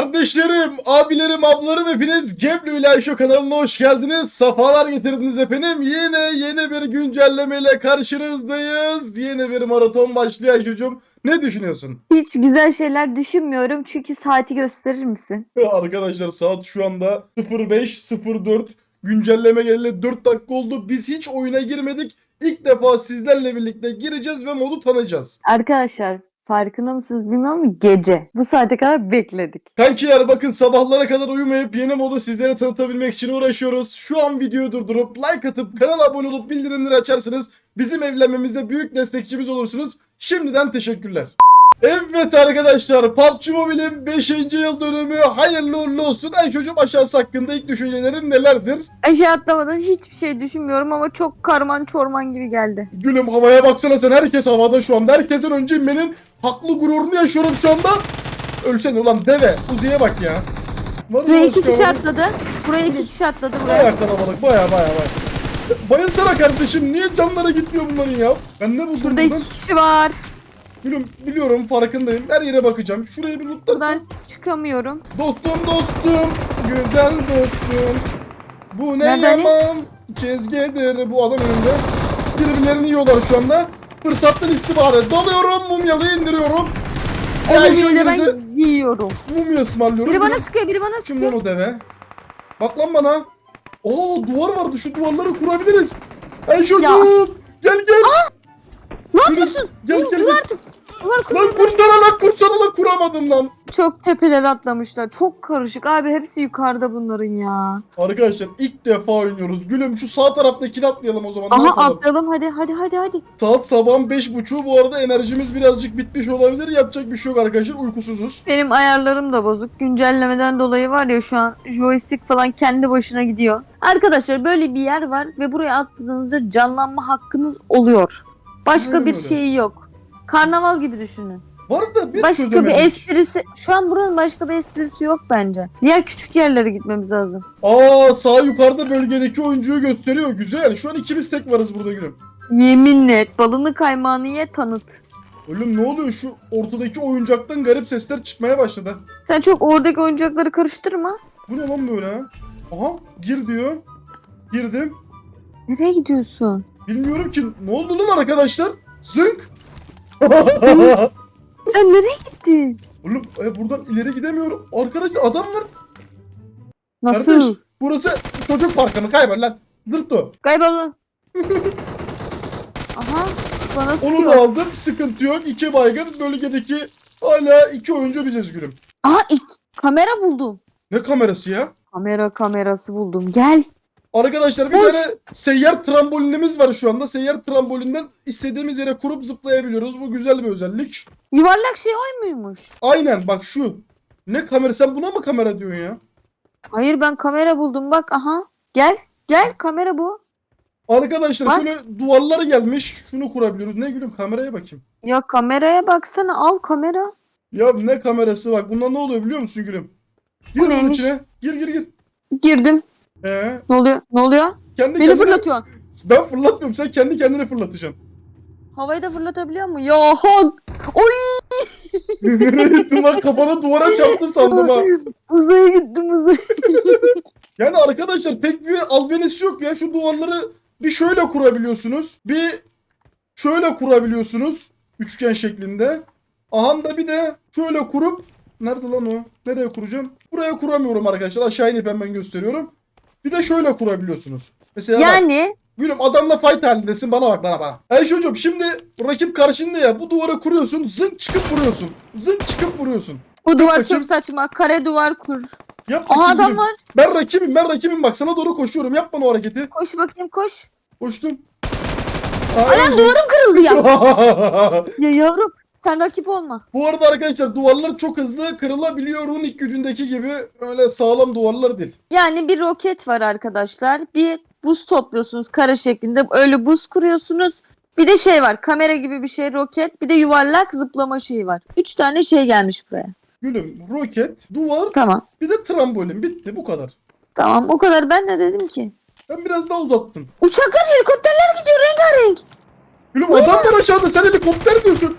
Kardeşlerim, abilerim, ablarım hepiniz Geblu ile Ayşo kanalına hoş geldiniz. Safalar getirdiniz efendim. Yine yeni bir güncellemeyle karşınızdayız. Yeni bir maraton başlıyor Ayşo'cum. Ne düşünüyorsun? Hiç güzel şeyler düşünmüyorum çünkü saati gösterir misin? Arkadaşlar saat şu anda 05.04. Güncelleme geleli 4 dakika oldu. Biz hiç oyuna girmedik. İlk defa sizlerle birlikte gireceğiz ve modu tanıyacağız. Arkadaşlar farkında mısınız bilmiyorum ama gece. Bu saate kadar bekledik. Kankiler bakın sabahlara kadar uyumayıp yeni modu sizlere tanıtabilmek için uğraşıyoruz. Şu an videoyu durdurup like atıp kanala abone olup bildirimleri açarsanız bizim evlenmemizde büyük destekçimiz olursunuz. Şimdiden teşekkürler. Evet arkadaşlar PUBG Mobile'in 5. yıl dönümü hayırlı uğurlu olsun. Ayşocuğum aşağısı hakkında ilk düşüncelerin nelerdir? Aşağı atlamadan hiçbir şey düşünmüyorum ama çok karman çorman gibi geldi. Gülüm havaya baksana sen herkes havada şu anda. Herkesten önce inmenin haklı gururunu yaşıyorum şu anda. Ölsene ulan deve. Uzi'ye bak ya. Var Buraya iki kişi atladı. Buraya iki kişi atladı buraya. Kalabalık baya baya baya. Bayılsana kardeşim niye canlara gitmiyor bunların ya? Ben ne buldum Şurada buradan? iki kişi var. Gülüm biliyorum farkındayım. Her yere bakacağım. Şurayı bir lootlarsam. Buradan çıkamıyorum. Dostum dostum. Güzel dostum. Bu ne Nerede Ali? yaman kezgedir. Bu adam önünde. Birbirlerini yiyorlar şu anda. Fırsattan istihbaret. Dalıyorum mumyalıyı indiriyorum. Onu Ayşe bile İngiliz'e ben giyiyorum. mumya ısmarlıyorum. Biri bana Gülüm, sıkıyor, biri bana Kim lan sıkıyor. o deve? Bak lan bana. Oo duvar vardı şu duvarları kurabiliriz. Ayşe'cim gel gel. Ne yapıyorsun? Gel Dur, gel dur gel. artık. Duvar Lan kuruyor. kursana lan kursana lan kuramadım lan. Çok tepelere atlamışlar. Çok karışık. Abi hepsi yukarıda bunların ya. Arkadaşlar ilk defa oynuyoruz. Gülüm şu sağ taraftakini atlayalım o zaman. ne Aha yapalım? atlayalım hadi hadi hadi hadi. Saat sabahın beş buçuğu bu arada enerjimiz birazcık bitmiş olabilir. Yapacak bir şey yok arkadaşlar uykusuzuz. Benim ayarlarım da bozuk. Güncellemeden dolayı var ya şu an joystick falan kendi başına gidiyor. Arkadaşlar böyle bir yer var ve buraya atladığınızda canlanma hakkınız oluyor. Başka Aynen bir öyle. şeyi yok. Karnaval gibi düşünün. Var da bir Başka bir esprisi şu an buranın başka bir esprisi yok bence. Diğer küçük yerlere gitmemiz lazım. Aa sağ yukarıda bölgedeki oyuncuyu gösteriyor. Güzel. Şu an ikimiz tek varız burada gülüm. Yeminle et balını kaymağını ye tanıt. Oğlum ne oluyor şu ortadaki oyuncaktan garip sesler çıkmaya başladı. Sen çok oradaki oyuncakları karıştırma. Bu ne lan böyle? Aha gir diyor. Girdim. Nereye gidiyorsun? Bilmiyorum ki ne oldu lan arkadaşlar? Zınk. Zınk. Sen nereye gittin? Oğlum e, buradan ileri gidemiyorum. Arkadaşlar adam var. Nasıl? Kardeş burası çocuk parkı mı? Kaybol lan. Zırto. Kaybolun. Aha bana Onu sıkıyor. da aldım. Sıkıntı yok. İki baygın. Bölgedeki hala iki oyuncu biziz gülüm. Aha ilk kamera buldum. Ne kamerası ya? Kamera kamerası buldum. Gel. Arkadaşlar bir Hoş. tane seyyar trambolinimiz var şu anda. Seyyar trambolinden istediğimiz yere kurup zıplayabiliyoruz. Bu güzel bir özellik. Yuvarlak şey oy muymuş? Aynen bak şu. Ne kamera? Sen buna mı kamera diyorsun ya? Hayır ben kamera buldum bak aha. Gel. Gel kamera bu. Arkadaşlar Bak. şöyle duvarları gelmiş. Şunu kurabiliyoruz. Ne gülüm kameraya bakayım. Ya kameraya baksana al kamera. Ya ne kamerası bak. Bunda ne oluyor biliyor musun gülüm? Gir Bu bunun neymiş? içine. Gir gir gir. Girdim. Ee, Ne oluyor? Ne oluyor? kendi Beni kendine... fırlatıyorsun. Ben fırlatmıyorum. Sen kendi kendine fırlatacaksın. Havayı da fırlatabiliyor mu? Ya hon. Oy. Nereye gittin lan? Kafana duvara çarptın sandım ha. Uzaya gittim uzaya. Yani arkadaşlar pek bir albenisi yok ya. Şu duvarları bir şöyle kurabiliyorsunuz. Bir şöyle kurabiliyorsunuz. Üçgen şeklinde. Aha da bir de şöyle kurup Nerede lan o? Nereye kuracağım? Buraya kuramıyorum arkadaşlar. Aşağı inip hemen gösteriyorum. Bir de şöyle kurabiliyorsunuz. Mesela Yani gülüm adamla fight halindesin. Bana bak bana bana. Ayşe hocam şimdi rakip karşında ya. Bu duvara kuruyorsun. Zınk çıkıp vuruyorsun. Zınk çıkıp vuruyorsun. bu duvar bakayım. çok saçma. Kare duvar kur. Yap Aha bakayım adam gülüm. var. Ben rakibim ben rakibim bak sana doğru koşuyorum. Yap bana o hareketi. Koş bakayım koş. Koştum. Anam duvarım kırıldı ya. Ya yavrum sen rakip olma. Bu arada arkadaşlar duvarlar çok hızlı kırılabiliyor. Runik gücündeki gibi öyle sağlam duvarlar değil. Yani bir roket var arkadaşlar. Bir buz topluyorsunuz kare şeklinde. Öyle buz kuruyorsunuz. Bir de şey var kamera gibi bir şey roket. Bir de yuvarlak zıplama şeyi var. Üç tane şey gelmiş buraya. Gülüm roket, duvar Tamam. bir de trambolin bitti bu kadar. Tamam o kadar ben ne dedim ki? Ben biraz daha uzattım. Uçaklar helikopterler gidiyor rengarenk. Gülüm adam var aşağıda sen helikopter diyorsun.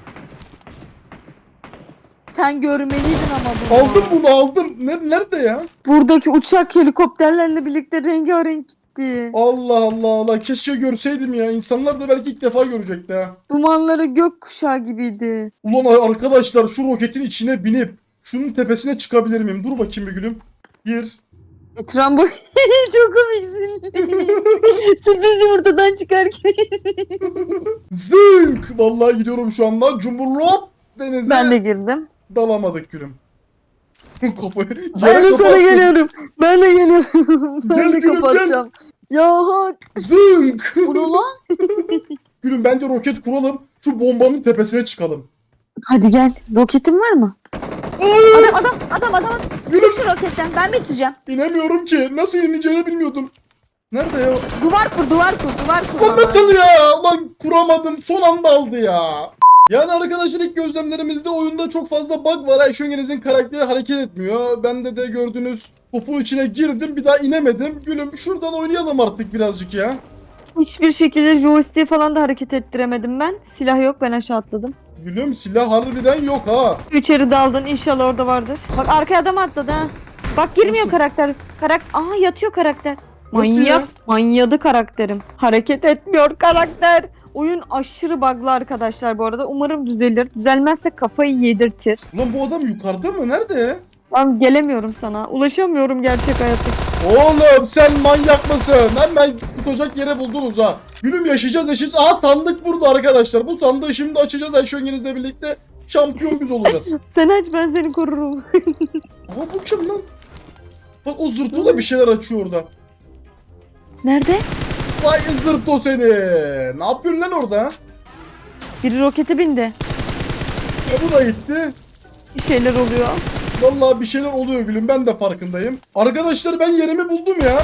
Sen görmeliydin ama bunu. Aldım bunu aldım. Ne, nerede ya? Buradaki uçak helikopterlerle birlikte rengarenk gitti. Allah Allah Allah. Keşke görseydim ya. İnsanlar da belki ilk defa görecekti ha. Dumanları gök kuşağı gibiydi. Ulan arkadaşlar şu roketin içine binip şunun tepesine çıkabilir miyim? Dur bakayım bir gülüm. Gir. E, Trumbo çok komiksin. Sürpriz yumurtadan çıkarken. Zınk. Vallahi gidiyorum şu anda. Cumhurlop denize ben de girdim. Dalamadık gülüm. Kafayı Ben yere de sana kapattım. geliyorum. Ben de geliyorum. ben Gel de gülüm, gel. kapatacağım. Ya hak. Zınk. Bu ne lan? Gülüm bence roket kuralım. Şu bombanın tepesine çıkalım. Hadi gel. Roketin var mı? Adam adam adam adam. Çık şu roketten. Ben bitireceğim. İnemiyorum ki. Nasıl ineceğini bilmiyordum. Nerede ya? Duvar kur duvar kur duvar kur. Lan bana. nasıl ya? Lan kuramadım. Son anda aldı ya. Yani arkadaşlar ilk gözlemlerimizde oyunda çok fazla bug var. Ayşöngeniz'in karakteri hareket etmiyor. Bende de gördüğünüz topun içine girdim. Bir daha inemedim. Gülüm şuradan oynayalım artık birazcık ya. Hiçbir şekilde joystick falan da hareket ettiremedim ben. Silah yok ben aşağı atladım. Gülüm silah harbiden yok ha. İçeri daldın inşallah orada vardır. Bak arkaya adam atladı ha. Bak girmiyor Nasıl? karakter. Karak Aha yatıyor karakter. Nasıl Manyak. ya? Manyadı karakterim. Hareket etmiyor karakter. Oyun aşırı bug'lı arkadaşlar bu arada. Umarım düzelir. Düzelmezse kafayı yedirtir. Ulan bu adam yukarıda mı? Nerede? Ben gelemiyorum sana. Ulaşamıyorum gerçek hayatta. Oğlum sen manyak mısın? Hemen tutacak yere buldunuz ha. Gülüm yaşayacağız yaşayacağız. Aha sandık burada arkadaşlar. Bu sandığı şimdi açacağız Ayşöngenizle birlikte. Şampiyon biz olacağız. Sen aç ben seni korurum. Ama bu kim lan? Bak o zırtlı da bir şeyler açıyor orada. Nerede? Vay zırtlı seni. Ne yapıyorsun lan orada? Biri rokete bindi. E bu da gitti. Bir şeyler oluyor. Vallahi bir şeyler oluyor gülüm ben de farkındayım. Arkadaşlar ben yerimi buldum ya.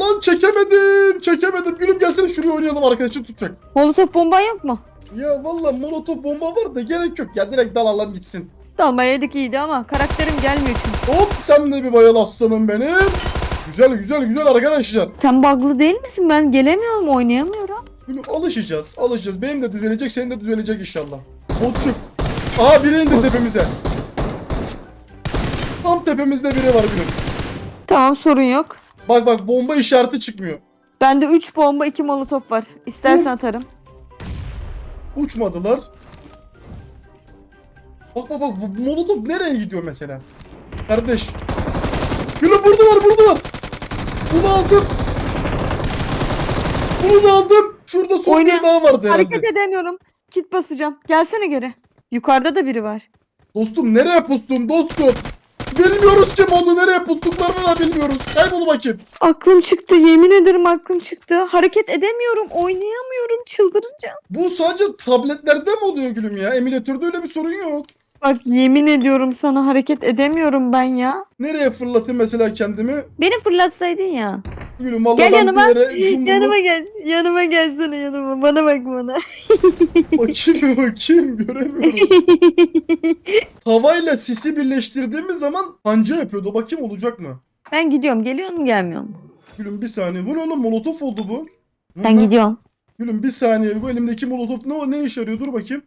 Lan çekemedim çekemedim. Gülüm gelsene şuraya oynayalım arkadaşım tutacak. Molotof bomban yok mu? Ya vallahi molotof bomba var da gerek yok ya direkt dalalım gitsin. Dalmayaydık iyiydi ama karakterim gelmiyor çünkü. Hop sen de bir bayıl aslanım benim. Güzel güzel güzel arkadaşlar. Sen bug'lı değil misin? Ben gelemiyorum, oynayamıyorum. Gülüm alışacağız alışacağız. Benim de düzelecek senin de düzelecek inşallah. Botçuk. Aha biri indi tepemize. Tam tepemizde biri var gülüm. Tamam sorun yok. Bak bak bomba işareti çıkmıyor. Bende 3 bomba 2 molotof var. İstersen atarım. Uçmadılar. Bak bak bak bu molotof nereye gidiyor mesela? Kardeş. Gülüm burada var burada var. Bunu aldım. Bunu da aldım. Şurada son Oyna. bir daha vardı herhalde. Hareket edemiyorum. Kit basacağım. Gelsene geri. Yukarıda da biri var. Dostum nereye pustun dostum? Bilmiyoruz ki modu nereye pustuklarını da bilmiyoruz. Kaybol bakayım. Aklım çıktı. Yemin ederim aklım çıktı. Hareket edemiyorum. Oynayamıyorum. Çıldıracağım. Bu sadece tabletlerde mi oluyor gülüm ya? Emülatörde öyle bir sorun yok. Bak yemin ediyorum sana hareket edemiyorum ben ya. Nereye fırlatayım mesela kendimi? Beni fırlatsaydın ya. Gülüm vallahi Gel ben yanıma. bir yere Yanıma gel. Yanıma gelsene yanıma. Bana bak bana. Bakayım bakayım göremiyorum. Tavayla sisi birleştirdiğimiz zaman panca yapıyordu. Bakayım olacak mı? ben gidiyorum. Geliyor mu gelmiyor mu? Gülüm bir saniye. Bu ne oğlum molotof oldu bu. Ben gidiyorum. Gülüm bir saniye. Bu elimdeki molotof ne o ne işe yarıyor? Dur bakayım.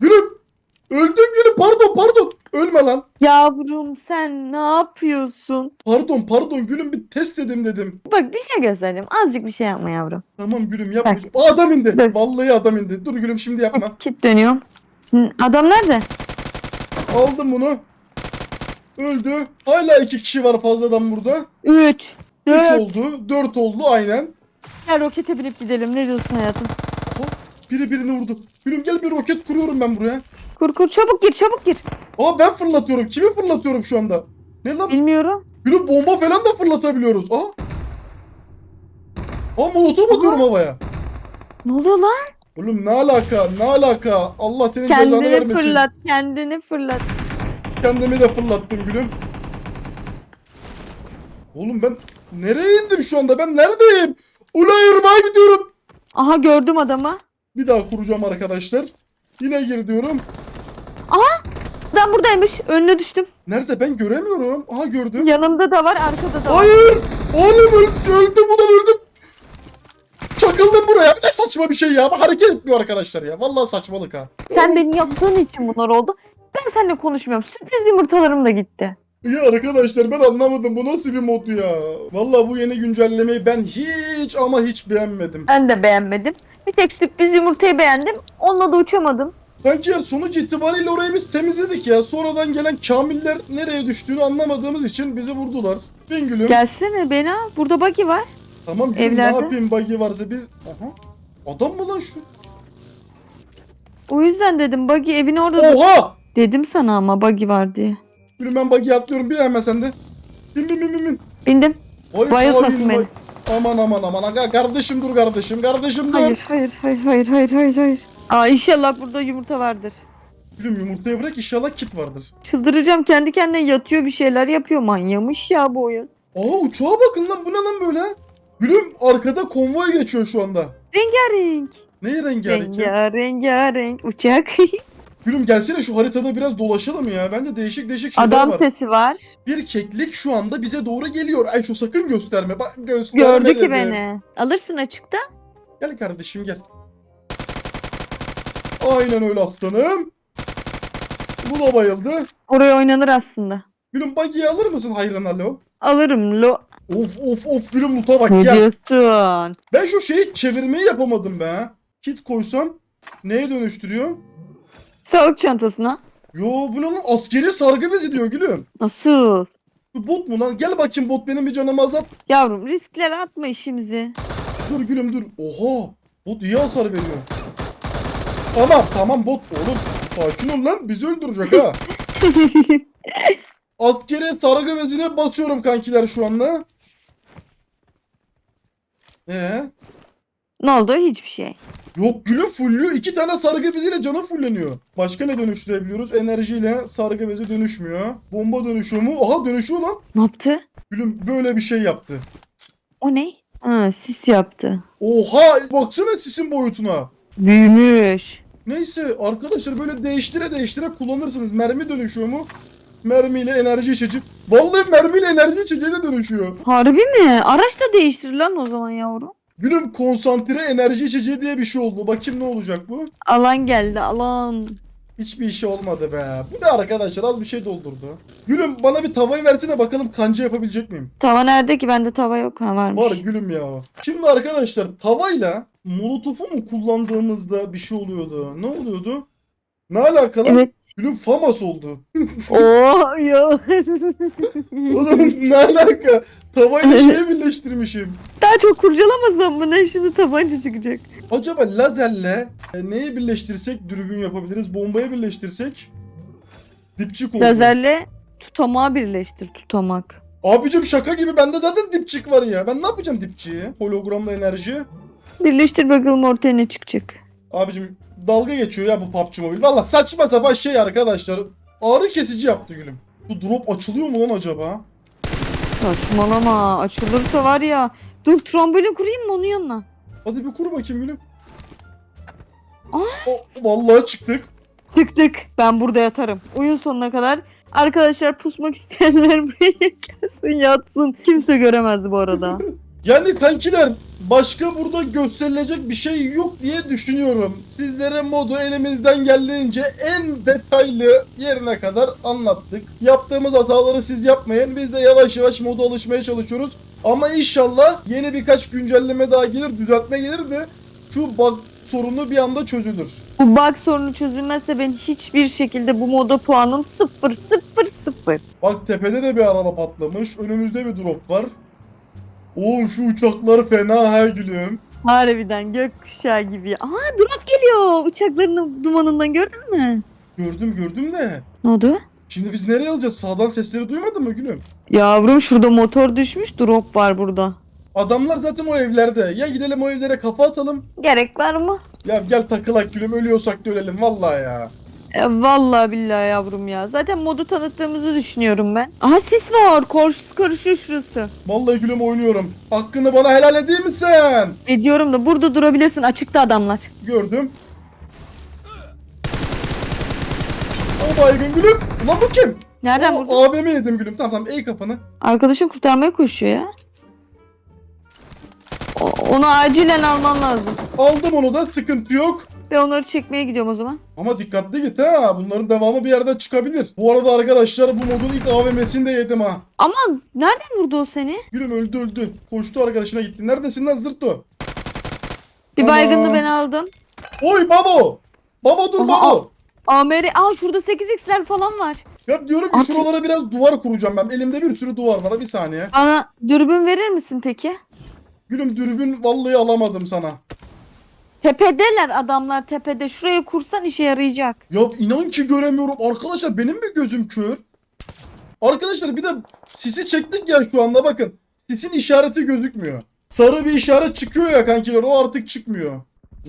Gülüm! Öldüm gülüm pardon pardon. Ölme lan. Yavrum sen ne yapıyorsun? Pardon pardon gülüm bir test edim dedim. Bak bir şey göstereceğim. Azıcık bir şey yapma yavrum. Tamam gülüm yapmayacağım. Aa, adam indi. Dur. Vallahi adam indi. Dur gülüm şimdi yapma. Kit dönüyorum. Hı, Adam nerede? Aldım bunu. Öldü. Hala iki kişi var fazladan burada. 3. 3 4. oldu. 4 oldu aynen. Gel rokete binip gidelim. Ne diyorsun hayatım? Aha, biri birini vurdu. Gülüm gel bir roket kuruyorum ben buraya. Kur kur çabuk gir çabuk gir. Aa ben fırlatıyorum. Kimi fırlatıyorum şu anda? Ne lan? Bilmiyorum. Gülüm bomba falan da fırlatabiliyoruz. Aa. Aa molotof atıyorum havaya. Ne oluyor lan? Oğlum ne alaka? Ne alaka? Allah senin cezanı Kendini vermesin. fırlat. Kendini fırlat. Kendimi de fırlattım gülüm. Oğlum ben nereye indim şu anda? Ben neredeyim? Ulay Irmak'a gidiyorum. Aha gördüm adamı. Bir daha kuracağım arkadaşlar. Yine gir diyorum. Ben buradaymış. Önüne düştüm. Nerede? Ben göremiyorum. Aha gördüm. Yanımda da var arkada da var. Hayır! Oğlum öl- öldüm ulan öldüm. Çakıldım buraya. Bir de saçma bir şey ya. Bak hareket etmiyor arkadaşlar ya. Vallahi saçmalık ha. Sen beni yaptığın için bunlar oldu. Ben seninle konuşmuyorum. Sürpriz yumurtalarım da gitti. Ya arkadaşlar ben anlamadım bu nasıl bir mod ya. Vallahi bu yeni güncellemeyi ben hiç ama hiç beğenmedim. Ben de beğenmedim. Bir tek sürpriz yumurtayı beğendim. Onunla da uçamadım. Sanki ya sonuç itibariyle orayı biz temizledik ya. Sonradan gelen kamiller nereye düştüğünü anlamadığımız için bizi vurdular. Bingül'üm. Gelsene beni al. Burada buggy var. Tamam Evlerde. ne yapayım buggy varsa biz... Aha. Adam mı lan şu? O yüzden dedim buggy evin orada. Oha! Dedim sana ama buggy var diye. Gülüm ben buggy'ye atlıyorum bir hemen sende. Bin bin bin bin bin. Bindim. Ay, Bayıltmasın ay, beni. Aman aman aman. Kardeşim dur kardeşim. Kardeşim dur. Hayır hayır hayır hayır hayır hayır hayır. Aa inşallah burada yumurta vardır. Gülüm yumurtaya bırak inşallah kit vardır. Çıldıracağım kendi kendine yatıyor bir şeyler yapıyor. Manyamış ya bu oyun. Aa uçağa bakın lan bu ne lan böyle? Gülüm arkada konvoy geçiyor şu anda. Rengarenk. Neye rengarenk ya? Rengarenk rengarenk uçak. Gülüm gelsene şu haritada biraz dolaşalım ya. Bence değişik değişik şeyler Adam var. sesi var. Bir keklik şu anda bize doğru geliyor. Ay şu sakın gösterme. Bak gösterme Gördü ki dedim. beni. Alırsın açıkta. Gel kardeşim gel. Aynen öyle aslanım. Bu da bayıldı. Oraya oynanır aslında. Gülüm buggy'yi alır mısın hayran alo? Alırım lo. Of of of gülüm loot'a bak Ne ya. diyorsun? Ben şu şeyi çevirmeyi yapamadım be. Kit koysam neye dönüştürüyor? Sağlık çantasına. Yo bu ne lan askeri sargı bezi diyor gülüm. Nasıl? Bu bot mu lan? Gel bakayım bot benim bir canımı azalt. Yavrum risklere atma işimizi. Dur gülüm dur. Oha. Bot iyi hasar veriyor. Tamam tamam bot oğlum. Sakin ol lan bizi öldürecek ha. Askeri sargı bezine basıyorum kankiler şu anda. Ee? ne oldu? Hiçbir şey. Yok gülüm fullüyor. İki tane sargı beziyle canı fulleniyor. Başka ne dönüştürebiliyoruz? Enerjiyle sargı bezi dönüşmüyor. Bomba dönüşüyor mu? Aha dönüşüyor lan. Ne yaptı? Gülüm böyle bir şey yaptı. O ne? Ha, sis yaptı. Oha baksana sisin boyutuna. Büyümüş. Neyse arkadaşlar böyle değiştire değiştire kullanırsınız. Mermi dönüşüyor mu? Mermiyle enerji içeceği. Vallahi mermiyle enerji içeceği de dönüşüyor. Harbi mi? Araç da değiştir lan o zaman yavrum. Gülüm konsantre enerji içeceği diye bir şey oldu. Bakayım ne olacak bu? Alan geldi alan. Hiçbir işi olmadı be. Bu ne arkadaşlar az bir şey doldurdu. Gülüm bana bir tavayı versene bakalım kanca yapabilecek miyim? Tava nerede ki? Bende tava yok. Ha varmış. Var gülüm ya. Şimdi arkadaşlar tavayla molotofu mu kullandığımızda bir şey oluyordu? Ne oluyordu? Ne alakalı? Evet. Gülüm famas oldu. Oo ya. Oğlum ne alaka? Tavayla şeye birleştirmişim. Daha çok kurcalamasam mı ne şimdi tabanca çıkacak. Acaba lazerle e, neyi birleştirsek dürbün yapabiliriz? Bombaya birleştirsek dipçik oldu. Lazerle tutamağı birleştir tutamak. Abicim şaka gibi bende zaten dipçik var ya. Ben ne yapacağım dipçiği? Hologramla enerji. Birleştir bakalım ortaya ne çıkacak. Abicim dalga geçiyor ya bu PUBG Mobile. Valla saçma sapan şey arkadaşlar. Ağrı kesici yaptı gülüm. Bu drop açılıyor mu lan acaba? Saçmalama açılırsa var ya. Dur trombolin kurayım mı onun yanına? Hadi bir kur bakayım gülüm. Aa! O, vallahi çıktık. Çıktık. Ben burada yatarım. Oyun sonuna kadar. Arkadaşlar pusmak isteyenler buraya gelsin yatsın. Kimse göremezdi bu arada. Yani kankiler başka burada gösterilecek bir şey yok diye düşünüyorum. Sizlere modu elimizden geldiğince en detaylı yerine kadar anlattık. Yaptığımız hataları siz yapmayın. Biz de yavaş yavaş moda alışmaya çalışıyoruz. Ama inşallah yeni birkaç güncelleme daha gelir, düzeltme gelir de şu bug sorunu bir anda çözülür. bu bug sorunu çözülmezse ben hiçbir şekilde bu moda puanım sıfır sıfır sıfır. Bak tepede de bir araba patlamış. Önümüzde bir drop var. Oğlum şu uçaklar fena ha gülüm. Harbiden gökkuşağı gibi. Aha drop geliyor uçakların dumanından gördün mü? Gördüm gördüm de. Ne oldu? Şimdi biz nereye alacağız? Sağdan sesleri duymadın mı gülüm? Yavrum şurada motor düşmüş drop var burada. Adamlar zaten o evlerde. Ya gidelim o evlere kafa atalım. Gerek var mı? Ya gel takılak gülüm ölüyorsak da ölelim vallahi ya. E, vallahi billahi yavrum ya. Zaten modu tanıttığımızı düşünüyorum ben. Aha sis var. Karşısı karışıyor şurası. Vallahi gülüm oynuyorum. Hakkını bana helal edeyim mi sen? Ediyorum da burada durabilirsin. Açıkta adamlar. Gördüm. O baygın gülüm. Ulan bu kim? Nereden O, vurdun? AVM yedim gülüm. Tamam tamam ey kafanı. Arkadaşın kurtarmaya koşuyor ya. O- onu acilen alman lazım. Aldım onu da sıkıntı yok. Ben onları çekmeye gidiyorum o zaman. Ama dikkatli git ha. Bunların devamı bir yerden çıkabilir. Bu arada arkadaşlar bu modun ilk AVM'sini de yedim ha. Ama nereden vurdu o seni? Gülüm öldü öldü. Koştu arkadaşına gitti. Neredesin lan zırtto? Bir Aman. baygınını ben aldım. Oy babo. Babo dur Ama babo. AMR, aa şurada 8x'ler falan var. Ya diyorum ki şuralara biraz duvar kuracağım ben. Elimde bir sürü duvar var. Bir saniye. Bana dürbün verir misin peki? Gülüm dürbün vallahi alamadım sana. Tepedeler adamlar tepede. Şurayı kursan işe yarayacak. Ya inan ki göremiyorum. Arkadaşlar benim mi gözüm kör? Arkadaşlar bir de sisi çektik ya şu anda bakın. Sisin işareti gözükmüyor. Sarı bir işaret çıkıyor ya kankiler o artık çıkmıyor.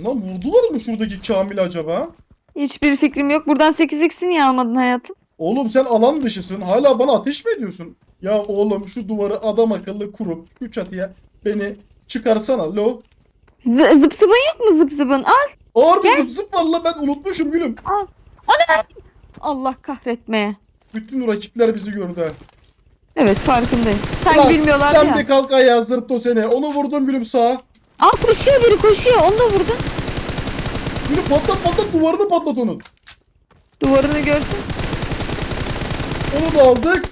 Lan vurdular mı şuradaki Kamil acaba? Hiçbir fikrim yok. Buradan 8x'i niye almadın hayatım? Oğlum sen alan dışısın. Hala bana ateş mi ediyorsun? Ya oğlum şu duvarı adam akıllı kurup şu çatıya beni çıkarsana lo. Z- zıp zıbın yok mu zıp zıbın? Al. Ağır bir zıp zıp var la ben unutmuşum gülüm. Allah kahretmeye. Bütün rakipler bizi gördü ha. Evet farkındayım. Sen Ulan, bilmiyorlardı Sen ya. bir kalk ayağa zırto seni. Onu vurdum gülüm sağa. Aa koşuyor biri koşuyor. Onu da vurdun. Gülüm patlat patlat duvarını patlat onun. Duvarını görsün. Onu da aldık.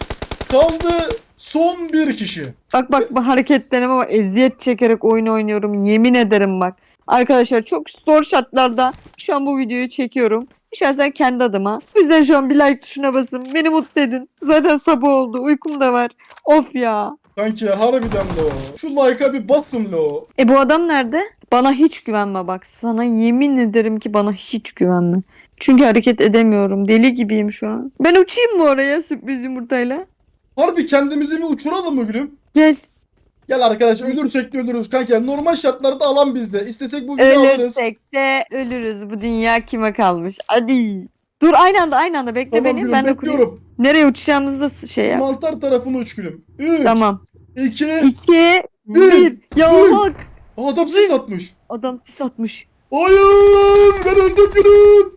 Kaldı son bir kişi. Bak bak bak hareketlerime bak. Eziyet çekerek oyun oynuyorum. Yemin ederim bak. Arkadaşlar çok zor şartlarda şu an bu videoyu çekiyorum. Şahsen kendi adıma. Yüzden şu an bir like tuşuna basın. Beni mutlu edin. Zaten sabah oldu. Uykum da var. Of ya. Kankiler harbiden lo. Şu like'a bir basın lo. E bu adam nerede? Bana hiç güvenme bak. Sana yemin ederim ki bana hiç güvenme. Çünkü hareket edemiyorum. Deli gibiyim şu an. Ben uçayım mı oraya sürpriz yumurtayla? Harbi kendimizi bir uçuralım mı gülüm? Gel. Gel arkadaş ölürsek de ölürüz kankiler. Normal şartlarda alan bizde. İstesek bu videoyu alırız. Ölürsek de ölürüz. Bu dünya kime kalmış? Hadi. Dur aynı anda aynı anda bekle Tamam beni. gülüm Ben de kurayım. Nereye uçacağımızı da s- şey yap. Mantar tarafını uç gülüm. 3, Tamam. 2, 2 Bir, 1 Ya bak. adam sis atmış. Adam sis atmış. Hayır ben öldüm gülüm.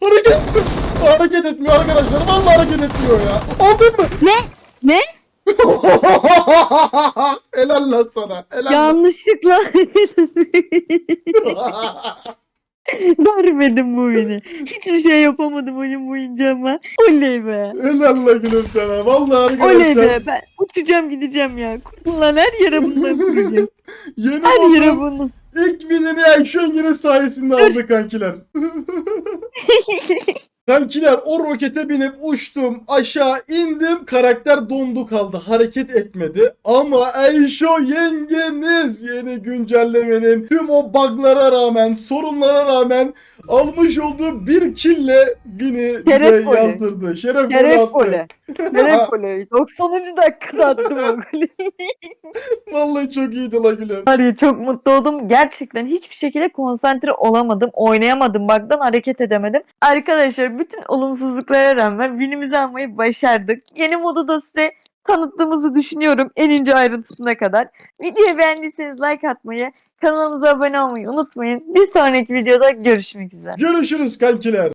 Hareket etmiyor. Hareket etmiyor arkadaşlar. Vallahi hareket etmiyor ya. Aldın mı? Ne? Ne? Helal lan sana. Helal. Yanlışlıkla vermedim bu oyunu. Hiçbir şey yapamadım oyun boyunca ama. Oley be. Helal lan gülüm sana. Vallahi Oley arkadaşlar. be. Ben uçacağım gideceğim ya. Kullan her yere bundan kuracağım. Yeni Her yere modun bunu. ilk binini Action yine sayesinde aldı kankiler. Kankiler o rokete binip uçtum aşağı indim karakter dondu kaldı hareket etmedi ama Eyşo yengeniz yeni güncellemenin tüm o buglara rağmen sorunlara rağmen almış olduğu bir kille bini bize golü. yazdırdı. Şeref, Şeref attı. golü. Şeref golü. 90. dakikada attım o golü. Vallahi çok iyiydi la gülüm. Ya çok mutlu oldum. Gerçekten hiçbir şekilde konsantre olamadım. Oynayamadım. Baktan hareket edemedim. Arkadaşlar bütün olumsuzluklara rağmen winimizi almayı başardık. Yeni modu da size tanıttığımızı düşünüyorum. En ince ayrıntısına kadar. Videoyu beğendiyseniz like atmayı, kanalımıza abone olmayı unutmayın. Bir sonraki videoda görüşmek üzere. Görüşürüz kankiler.